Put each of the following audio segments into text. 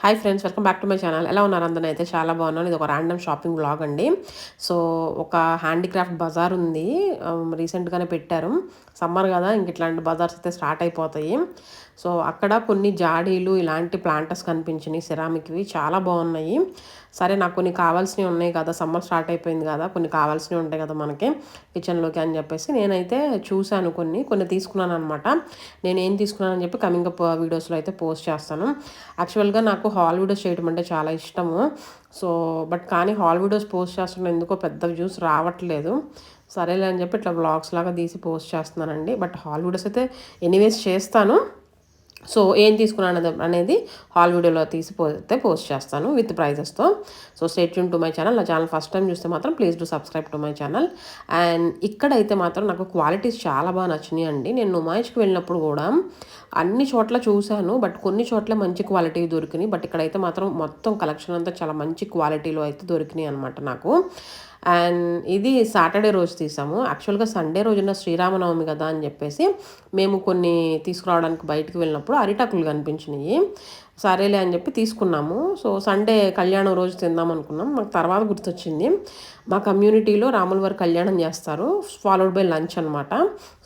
Hi friends welcome back to my channel ఎలా ఉన్నారు? అందరూ అయితే చాలా బాగున్నాను ఇది ఒక ర్యాండమ్ షాపింగ్ బ్లాగ్ అండి. సో ఒక హ్యాండీక్రాఫ్ట్ బజార్ ఉంది. రీసెంట్గానే పెట్టారు. సమ్మర్ కదా ఇంక ఇట్లాంటి బజార్స్ అయితే స్టార్ట్ అయిపోతాయి. సో అక్కడ కొన్ని జాడీలు ఇలాంటి ప్లాంటర్స్ కనిపించినాయి సిరామిక్వి చాలా బాగున్నాయి. సరే నాకు కొన్ని కావాల్సినవి ఉన్నాయి కదా సమ్మర్ స్టార్ట్ అయిపోయింది కదా కొన్ని కావాల్సినవి ఉంటాయి కదా మనకి కిచెన్లోకి అని చెప్పేసి నేనైతే చూశాను కొన్ని కొన్ని తీసుకున్నాను అనమాట నేను ఏం తీసుకున్నానని చెప్పి కమింగ్ అప్ వీడియోస్లో అయితే పోస్ట్ చేస్తాను. యాక్చువల్గా నాకు హాల్ వీడియోస్ చేయడం అంటే చాలా ఇష్టము. సో బట్ కానీ హాల్ వీడియోస్ పోస్ట్ చేస్తున్న ఎందుకో పెద్ద వ్యూస్ రావట్లేదు. సరేలే అని చెప్పి ఇట్లా బ్లాగ్స్ లాగా తీసి పోస్ట్ చేస్తున్నానండి. బట్ హాల్ వీడియోస్ అయితే ఎనీవేస్ చేస్తాను. సో ఏం తీసుకున్నాను అనేది హాల్ వీడియోలో తీసి పోతే పోస్ట్ చేస్తాను విత్ ప్రైజెస్తో. సో స్టేట్ యూన్ టు మై ఛానల్. నా ఛానల్ ఫస్ట్ టైం చూస్తే మాత్రం please to subscribe to my channel. And ఇక్కడైతే మాత్రం నాకు క్వాలిటీస్ చాలా బాగా నచ్చినాయి అండి నేను నుమాయిష్కి వెళ్ళినప్పుడు కూడా అన్ని చోట్ల చూశాను. బట్ కొన్ని చోట్ల మంచి క్వాలిటీ దొరికినాయి. బట్ ఇక్కడైతే మాత్రం మొత్తం కలెక్షన్ అంతా చాలా మంచి క్వాలిటీలో అయితే దొరికినాయి అనమాట నాకు. అండ్ ఇది సాటర్డే రోజు తీసాము. యాక్చువల్గా సండే రోజున శ్రీరామనవమి కదా అని చెప్పేసి మేము కొన్ని తీసుకురావడానికి బయటకు వెళ్ళినప్పుడు అరిటాకులు కనిపించినాయి సరేలే అని చెప్పి తీసుకున్నాము. సో సండే కళ్యాణం రోజు తిందాం అనుకున్నాం. మాకు తర్వాత గుర్తొచ్చింది. మా కమ్యూనిటీలో రాములవారి కళ్యాణం చేస్తారు. ఫాలోడ్ బై లంచ్ అనమాట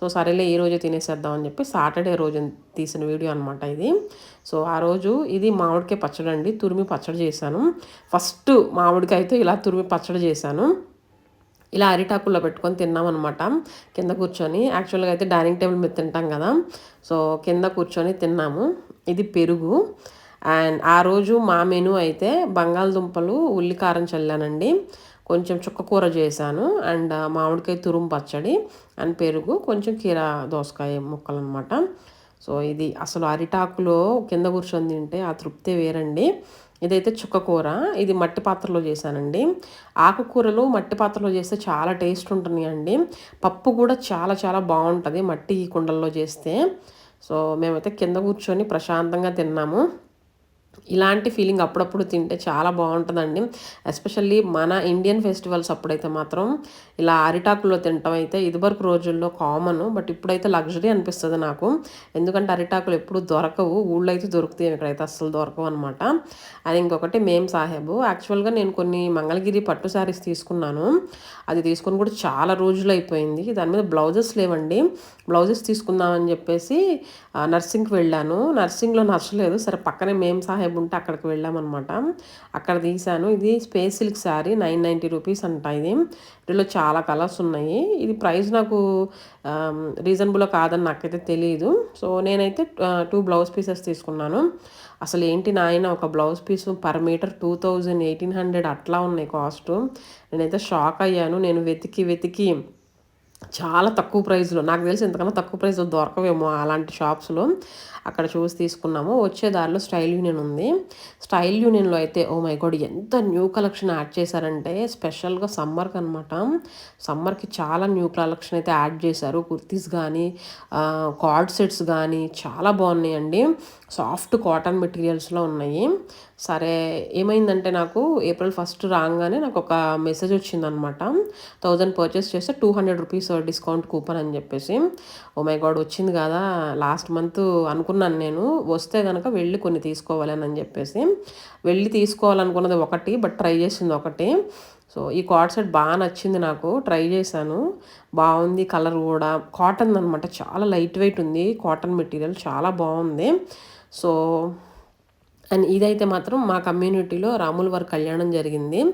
సో సరేలే ఈ రోజే తినేసేద్దాం అని చెప్పి సాటర్డే రోజు తీసిన వీడియో అనమాట ఇది. సో ఆ రోజు ఇది మామిడికాయ పచ్చడి అండి. తురిమి పచ్చడి చేశాను. ఫస్ట్ మామిడికాయతో ఇలా తురిమి పచ్చడి చేశాను. ఇలా అరిటాకుల్లో పెట్టుకొని తిన్నామన్నమాట కింద కూర్చొని. యాక్చువల్గా అయితే డైనింగ్ టేబుల్ మీద తింటాం కదా. సో కింద కూర్చొని తిన్నాము. ఇది పెరుగు. అండ్ ఆ రోజు మా మెను అయితే బంగాళదుంపలు ఉల్లికారం చల్లానండి. కొంచెం చుక్క కూర చేశాను. అండ్ మామిడికాయ తురుము పచ్చడి అండ్ పెరుగు కొంచెం కీర దోసకాయ ముక్కలు అనమాట సో ఇది అసలు అరిటాకులో కింద కూర్చొని తింటే ఆ తృప్తి వేరండి. ఇదైతే చుక్క కూర. ఇది మట్టి పాత్రలో చేశానండి. ఆకుకూరలు మట్టి పాత్రలో చేస్తే చాలా టేస్ట్ ఉంటున్నాయండి పప్పు కూడా చాలా చాలా బాగుంటుంది మట్టి కుండల్లో చేస్తే. సో మేమైతే కింద కూర్చొని ప్రశాంతంగా తిన్నాము. ఇలాంటి ఫీలింగ్ అప్పుడప్పుడు తింటే చాలా బాగుంటుందండి. ఎస్పెషల్లీ మన ఇండియన్ ఫెస్టివల్స్ అప్పుడైతే మాత్రం ఇలా అరిటాకులో తినటం అయితే ఇదివరకు రోజుల్లో కామన్ బట్ ఇప్పుడైతే లగ్జరీ అనిపిస్తుంది నాకు. ఎందుకంటే అరిటాకులు ఎప్పుడు దొరకవు ఊళ్ళో అయితే దొరుకుతాయి ఇక్కడైతే అస్సలు దొరకవు అనమాట అది ఇంకొకటి మేం సాహెబు. యాక్చువల్గా నేను కొన్ని మంగళగిరి పట్టు శారీస్ తీసుకున్నాను. అది తీసుకుని కూడా చాలా రోజులు అయిపోయింది. దాని మీద బ్లౌజెస్ లేవండి. బ్లౌజెస్ తీసుకుందామని చెప్పేసి నర్సింగ్కి వెళ్ళాను. నర్సింగ్లో నచ్చలేదు. సరే పక్కనే మేం సాహెబ్ ఉంటే అక్కడికి వెళ్ళామన్నమాట. అక్కడ తీశాను. ఇది space silk saree nine ninety rupees అంట ఇది. వీటిలో చాలా కలర్స్ ఉన్నాయి. ఇది ప్రైస్ నాకు రీజనబుల్ కాదని నాకైతే తెలియదు సో నేనైతే టూ బ్లౌజ్ పీసెస్ తీసుకున్నాను. అసలు ఏంటి నాయన ఒక blouse piece per metre two thousand eighteen hundred అట్లా ఉన్నాయి కాస్ట్. నేనైతే షాక్ అయ్యాను. నేను వెతికి వెతికి చాలా తక్కువ ప్రైస్లో నాకు తెలిసి ఎంతకన్నా తక్కువ ప్రైస్లో దొరకవేమో అలాంటి షాప్స్లో. అక్కడ చూసి తీసుకున్నాము. వచ్చే దారిలో స్టైల్ యూనియన్ ఉంది. స్టైల్ యూనియన్లో అయితే ఓ మై గాడ్ ఎంత న్యూ కలెక్షన్ యాడ్ చేశారంటే స్పెషల్గా సమ్మర్కి అనమాట సమ్మర్కి చాలా న్యూ కలెక్షన్ అయితే యాడ్ చేశారు. కుర్తీస్ కానీ కార్డ్ సెట్స్ కానీ చాలా బాగున్నాయండి. సాఫ్ట్ కాటన్ మెటీరియల్స్లో ఉన్నాయి. సరే ఏమైందంటే నాకు ఏప్రిల్ ఫస్ట్ రాగానే నాకు ఒక మెసేజ్ వచ్చిందనమాట థౌజండ్ పర్చేస్ చేస్తే two hundred rupees discount coupon అని చెప్పేసి. ఓ మై గాడ్ వచ్చింది కదా లాస్ట్ మంత్ అనుకున్నాను నేను. వస్తే కనుక వెళ్ళి కొన్ని తీసుకోవాలని అని చెప్పేసి. వెళ్ళి తీసుకోవాలనుకున్నది ఒకటి బట్ ట్రై చేసింది ఒకటి. సో ఈ కార్డ్ సెట్ బాగా నచ్చింది నాకు. ట్రై చేశాను. బాగుంది కలర్ కూడా. కాటన్ అనమాట చాలా లైట్ వెయిట్ ఉంది. కాటన్ మెటీరియల్ చాలా బాగుంది. సో అండ్ ఇదైతే మాత్రం మా కమ్యూనిటీలో రాముల వారి కళ్యాణం జరిగింది.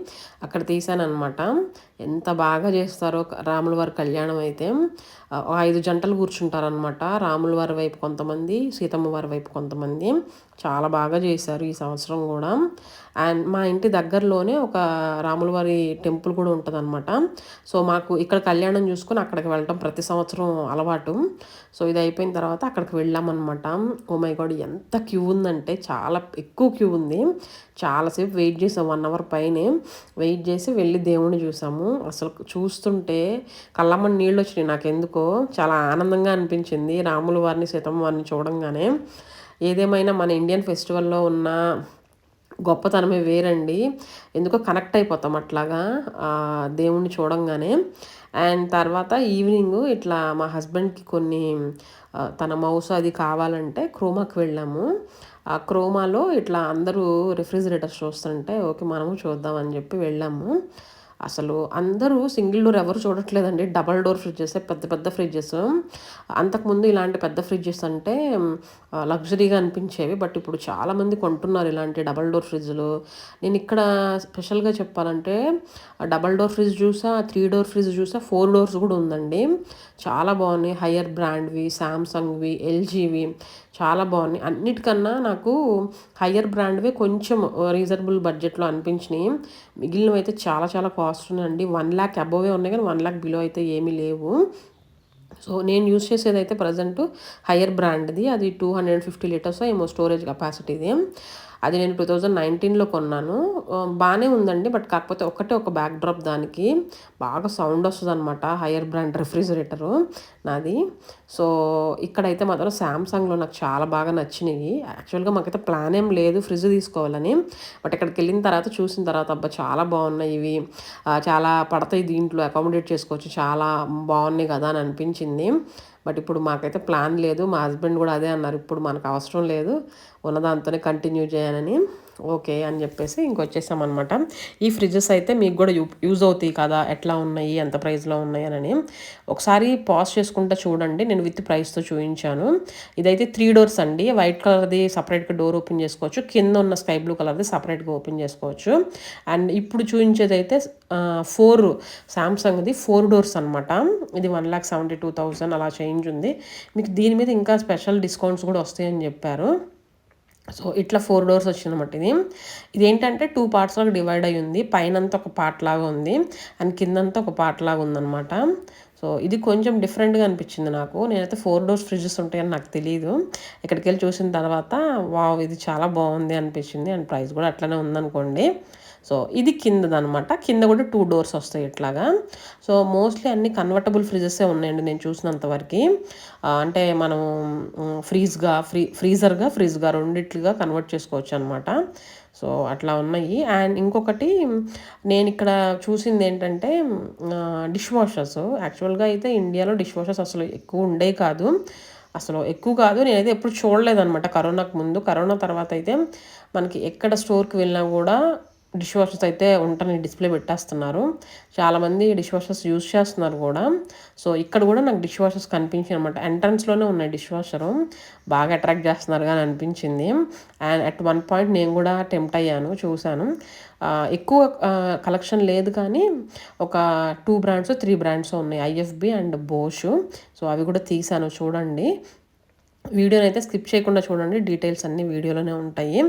అక్కడ తీసానమాట ఎంత బాగా చేస్తారో రాముల వారి కళ్యాణం అయితే. ఐదు జంటలు కూర్చుంటారనమాట రాముల వారి వైపు కొంతమంది సీతమ్మ వారి వైపు కొంతమంది. చాలా బాగా చేశారు ఈ సంవత్సరం కూడా. అండ్ మా ఇంటి దగ్గరలోనే ఒక రాముల వారి టెంపుల్ కూడా ఉంటుందన్నమాట. సో మాకు ఇక్కడ కళ్యాణం చూసుకొని అక్కడికి వెళ్ళటం ప్రతి సంవత్సరం అలవాటు. సో ఇది అయిపోయిన తర్వాత అక్కడికి వెళ్ళామన్నమాట. ఓ మై గాడ్ ఎంత క్యూ ఉందంటే చాలా ఎక్కువ క్యూ ఉంది. చాలాసేపు వెయిట్ చేసాం వన్ అవర్ పైనే. వెయిట్ చేసి వెళ్ళి దేవుణ్ణి చూసాము. అసలు చూస్తుంటే కళ్ళమ్మని నీళ్ళు వచ్చినాయి. నాకు ఎందుకో చాలా ఆనందంగా అనిపించింది. రాముల వారిని సీతమ్మ వారిని చూడంగానే ఏదేమైనా మన ఇండియన్ ఫెస్టివల్లో ఉన్న గొప్పతనమే వేరండి. ఎందుకో కనెక్ట్ అయిపోతాం అట్లాగా దేవుణ్ణి చూడంగానే. అండ్ తర్వాత ఈవినింగ్ ఇట్లా మా హస్బెండ్కి కొన్ని తన మౌస్ అది కావాలంటే క్రోమాకి వెళ్ళాము. ఆ క్రోమాలో ఇట్లా అందరూ రిఫ్రిజిరేటర్స్ చూస్తుంటే ఓకే మనము చూద్దాం అని చెప్పి వెళ్ళాము. అసలు అందరూ సింగిల్ డోర్ ఎవరు చూడట్లేదండి. డబల్ డోర్ ఫ్రిడ్జెస్ పెద్ద పెద్ద ఫ్రిడ్జెస్. అంతకుముందు ఇలాంటి పెద్ద ఫ్రిడ్జెస్ అంటే లగ్జరీగా అనిపించేవి. బట్ ఇప్పుడు చాలామంది కొంటున్నారు ఇలాంటి డబల్ డోర్ ఫ్రిడ్జ్లు. నేను ఇక్కడ స్పెషల్గా చెప్పాలంటే డబల్ డోర్ ఫ్రిడ్జ్ చూసా త్రీ డోర్ ఫ్రిడ్జ్ చూసా ఫోర్ డోర్స్ కూడా ఉందండి. చాలా బాగున్నాయి. హయ్యర్ బ్రాండ్వి శాంసంగ్వి ఎల్జీవి. చాలా బాగున్నాయి. అన్నిటికన్నా నాకు హయ్యర్ బ్రాండ్వే కొంచెం రీజనబుల్ బడ్జెట్లో అనిపించినాయి. మిగిలినవి అయితే చాలా చాలా కాస్ట్ ఉన్నాయండి. వన్ ల్యాక్ అబోవే ఉన్నాయి కానీ వన్ ల్యాక్ బిలో అయితే ఏమీ లేవు. సో నేను యూస్ చేసేది అయితే ప్రజెంట్ హయ్యర్ బ్రాండ్ది. అది టూ హండ్రెడ్ ఫిఫ్టీ లీటర్స్ ఏమో స్టోరేజ్ కెపాసిటీది. అది నేను టూ థౌజండ్ నైన్టీన్లో కొన్నాను. బాగానే ఉందండి బట్ కాకపోతే ఒకటే ఒక బ్యాక్ డ్రాప్ దానికి. బాగా సౌండ్ వస్తుంది అనమాట హయ్యర్ బ్రాండ్ రెఫ్రిజిరేటరు నాది. సో ఇక్కడైతే మాత్రం శాంసంగ్లో నాకు చాలా బాగా నచ్చినాయి. యాక్చువల్గా మాకైతే ప్లాన్ ఏం లేదు ఫ్రిడ్జ్ తీసుకోవాలని. బట్ ఇక్కడికి వెళ్ళిన తర్వాత చూసిన తర్వాత అబ్బా చాలా బాగున్నాయి ఇవి. చాలా పడతాయి దీంట్లో అకామిడేట్ చేసుకోవచ్చు చాలా బాగున్నాయి కదా అని అనిపించింది. బట్ ఇప్పుడు మాకైతే ప్లాన్ లేదు. మా హస్బెండ్ కూడా అదే అన్నారు. ఇప్పుడు మనకు అవసరం లేదు. ఉన్నదాంతోనే కంటిన్యూ చేయనని ఓకే అని చెప్పేసి ఇంకొచ్చేసామన్నమాట. ఈ ఫ్రిడ్జెస్ అయితే మీకు కూడా యూ యూజ్ అవుతాయి కదా ఎట్లా ఉన్నాయి ఎంత ప్రైస్లో ఉన్నాయి అని. ఒకసారి పాజ్ చేసుకుంటా చూడండి నేను విత్ ప్రైస్తో చూపించాను ఇదైతే త్రీ డోర్స్ అండి వైట్ కలర్ది సపరేట్గా డోర్ ఓపెన్ చేసుకోవచ్చు కింద ఉన్న స్కై బ్లూ కలర్ది సపరేట్గా ఓపెన్ చేసుకోవచ్చు. అండ్ ఇప్పుడు చూపించేది అయితే ఫోర్ సామ్సంగ్ది ఫోర్ డోర్స్ అనమాట ఇది one lakh seventy two thousand అలా చేంజ్ ఉంది. మీకు దీని మీద ఇంకా స్పెషల్ డిస్కౌంట్స్ కూడా వస్తాయని చెప్పారు. సో ఇట్లా ఫోర్ డోర్స్ వచ్చిందన్నమాట ఇది. ఇదేంటంటే టూ పార్ట్స్లో డివైడ్ అయ్యి ఉంది. పైనంతా ఒక పార్ట్ లాగా ఉంది. అండ్ కిందంతా ఒక పార్ట్ లాగా ఉందన్నమాట. సో ఇది కొంచెం డిఫరెంట్గా అనిపించింది నాకు. నేనైతే ఫోర్ డోర్స్ ఫ్రిడ్జెస్ ఉంటాయని నాకు తెలియదు ఇక్కడికి వెళ్ళి చూసిన తర్వాత వావ్ ఇది చాలా బాగుంది అనిపించింది. అండ్ ప్రైస్ కూడా అట్లనే ఉందనుకోండి. సో ఇది కిందదనమాట. కింద కూడా టూ డోర్స్ వస్తాయి ఇట్లాగా. సో మోస్ట్లీ అన్ని కన్వర్టబుల్ ఫ్రిడ్జెసే ఉన్నాయండి నేను చూసినంతవరకు అంటే మనం ఫ్రీజ్గా ఫ్రీ ఫ్రీజర్గా ఫ్రిడ్జ్గా రెండిట్లుగా కన్వర్ట్ చేసుకోవచ్చు అనమాట సో అట్లా ఉన్నాయి. అండ్ ఇంకొకటి నేను ఇక్కడ చూసింది ఏంటంటే డిష్ వాషర్స్ యాక్చువల్గా అయితే ఇండియాలో డిష్ వాషర్స్ అసలు ఎక్కువ ఉండే కాదు. అసలు ఎక్కువ కాదు. నేనైతే ఎప్పుడు చూడలేదన్నమాట కరోనాకు ముందు. కరోనా తర్వాత అయితే మనకి ఎక్కడ స్టోర్కి వెళ్ళినా కూడా డిష్ వాషర్స్ అయితే ఉంటని డిస్ప్లే పెట్టేస్తున్నారు. చాలామంది డిష్ వాషర్స్ యూజ్ చేస్తున్నారు కూడా. సో ఇక్కడ కూడా నాకు డిష్ వాషర్స్ కనిపించింది అనమాట ఎంట్రన్స్లోనే ఉన్నాయి డిష్ వాషరు బాగా అట్రాక్ట్ చేస్తున్నారు కానీ అనిపించింది. అండ్ అట్ వన్ పాయింట్ నేను కూడా టెంప్ట్ అయ్యాను చూశాను. ఎక్కువ కలెక్షన్ లేదు కానీ ఒక టూ బ్రాండ్స్ త్రీ బ్రాండ్స్ ఉన్నాయి. IFB and Bosch. సో అవి కూడా తీసాను చూడండి. వీడియోని అయితే స్కిప్ చేయకుండా చూడండి డీటెయిల్స్ అన్ని వీడియోలోనే ఉంటాయి.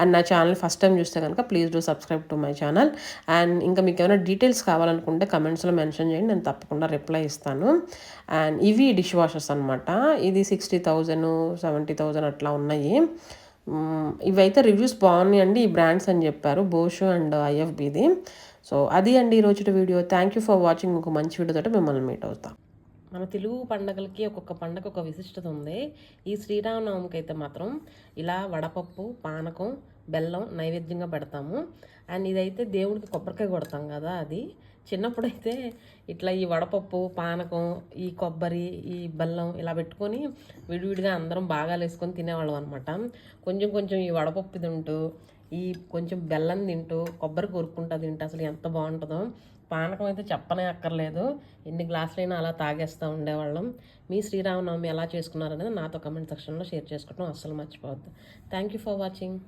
అండ్ నా ఛానల్ ఫస్ట్ టైం చూస్తే కనుక please do subscribe to my channel. And ఇంకా మీకు ఏమైనా డీటెయిల్స్ కావాలనుకుంటే కమెంట్స్లో మెన్షన్ చేయండి నేను తప్పకుండా రిప్లై ఇస్తాను. అండ్ ఇవి డిష్ వాషర్స్ అనమాట ఇది సిక్స్టీ థౌజండ్ సెవెంటీ థౌజండ్ అట్లా ఉన్నాయి. ఇవైతే రివ్యూస్ బాగున్నాయండి ఈ బ్రాండ్స్ అని చెప్పారు బోషో అండ్ ఐఎఫ్బిది సో అది అండి ఈరోజు video. Thank you for watching ఒక మంచి వీడియోతో మిమ్మల్ని మీట్ అవుతాం. మన తెలుగు పండగలకి ఒక్కొక్క పండగ ఒక విశిష్టత ఉంది. ఈ శ్రీరామనవమికి అయితే మాత్రం ఇలా వడపప్పు పానకం బెల్లం నైవేద్యంగా పెడతాము. అండ్ ఇదైతే దేవుడికి కొబ్బరికాయ కొడతాం కదా అది. చిన్నప్పుడైతే ఇట్లా ఈ వడపప్పు పానకం ఈ కొబ్బరి ఈ బెల్లం ఇలా పెట్టుకొని విడివిడిగా అందరం బాగా వేసుకొని తినేవాళ్ళం అనమాట కొంచెం కొంచెం ఈ వడపప్పు తింటూ ఈ కొంచెం బెల్లం తింటూ కొబ్బరి కొరుక్కుంటా తింటూ అసలు ఎంత బాగుంటుందో. పానకం అయితే చెప్పనే అక్కర్లేదు ఎన్ని గ్లాసులైనా అలా తాగేస్తూ ఉండేవాళ్ళం. మీ శ్రీరామనవమి ఎలా చేసుకున్నారనేది నాతో కమెంట్ సెక్షన్లో షేర్ చేసుకోవడం అస్సలు మర్చిపోవద్దు. Thank you for watching